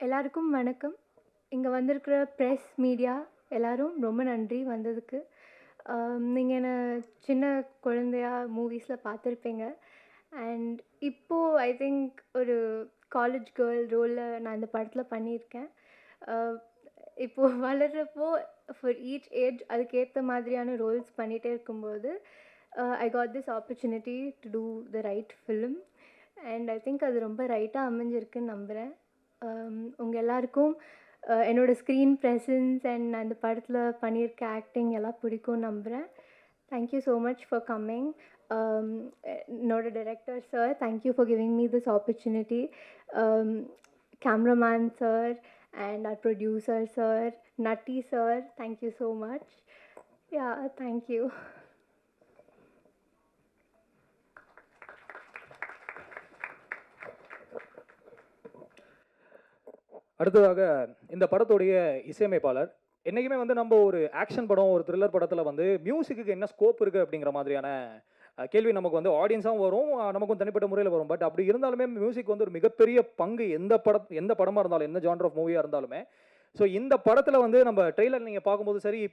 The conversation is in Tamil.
எல்லாருக்கும் வணக்கம். இங்கே வந்திருக்கிற ப்ரெஸ் மீடியா எல்லோரும் ரொம்ப நன்றி வந்ததுக்கு. நீங்கள் என்னை சின்ன குழந்தையா மூவிஸில் பார்த்துருப்பீங்க. அண்ட் இப்போது ஐ திங்க் ஒரு காலேஜ் கேர்ள் ரோலில் நான் இந்த படத்தில் பண்ணியிருக்கேன். இப்போது வளர்கிறப்போ ஃபார் ஈச் ஏஜ் அதுக்கேற்ற மாதிரியான ரோல்ஸ் பண்ணிகிட்டே இருக்கும்போது I got this opportunity to do the right film and I think அது ரொம்ப ரைட்டாக அமைஞ்சிருக்குன்னு நம்புகிறேன் உங்கள் எல்லாருக்கும் என்னோடய ஸ்க்ரீன் ப்ரெசன்ஸ் அண்ட் நான் இந்த படத்தில் பண்ணியிருக்க ஆக்டிங் எல்லாம் பிடிக்கும் நம்புகிறேன் thank you so much for coming என்னோட director sir thank you for giving me this opportunity cameraman sir and our producer sir Natty sir thank you so much yeah thank you அடுத்ததாக இந்த படத்துடைய இசையமைப்பாளர். என்றைக்குமே வந்து நம்ம ஒரு ஆக்ஷன் படம் ஒரு த்ரில்லர் படத்தில் வந்து மியூசிக்கு என்ன ஸ்கோப் இருக்குது அப்படிங்கிற மாதிரியான கேள்வி நமக்கு வந்து ஆடியன்ஸாகவும் வரும் நமக்கும் தனிப்பட்ட முறையில் வரும். பட் அப்படி இருந்தாலுமே மியூசிக் வந்து ஒரு மிகப்பெரிய பங்கு எந்த படம் எந்த படமாக இருந்தாலும் எந்த ஜான்டர் ஆஃப் மூவியாக இருந்தாலுமே. ஸோ இந்த படத்தில் வந்து நம்ம ட்ரெய்லர் நீங்கள் பார்க்கும்போது சரி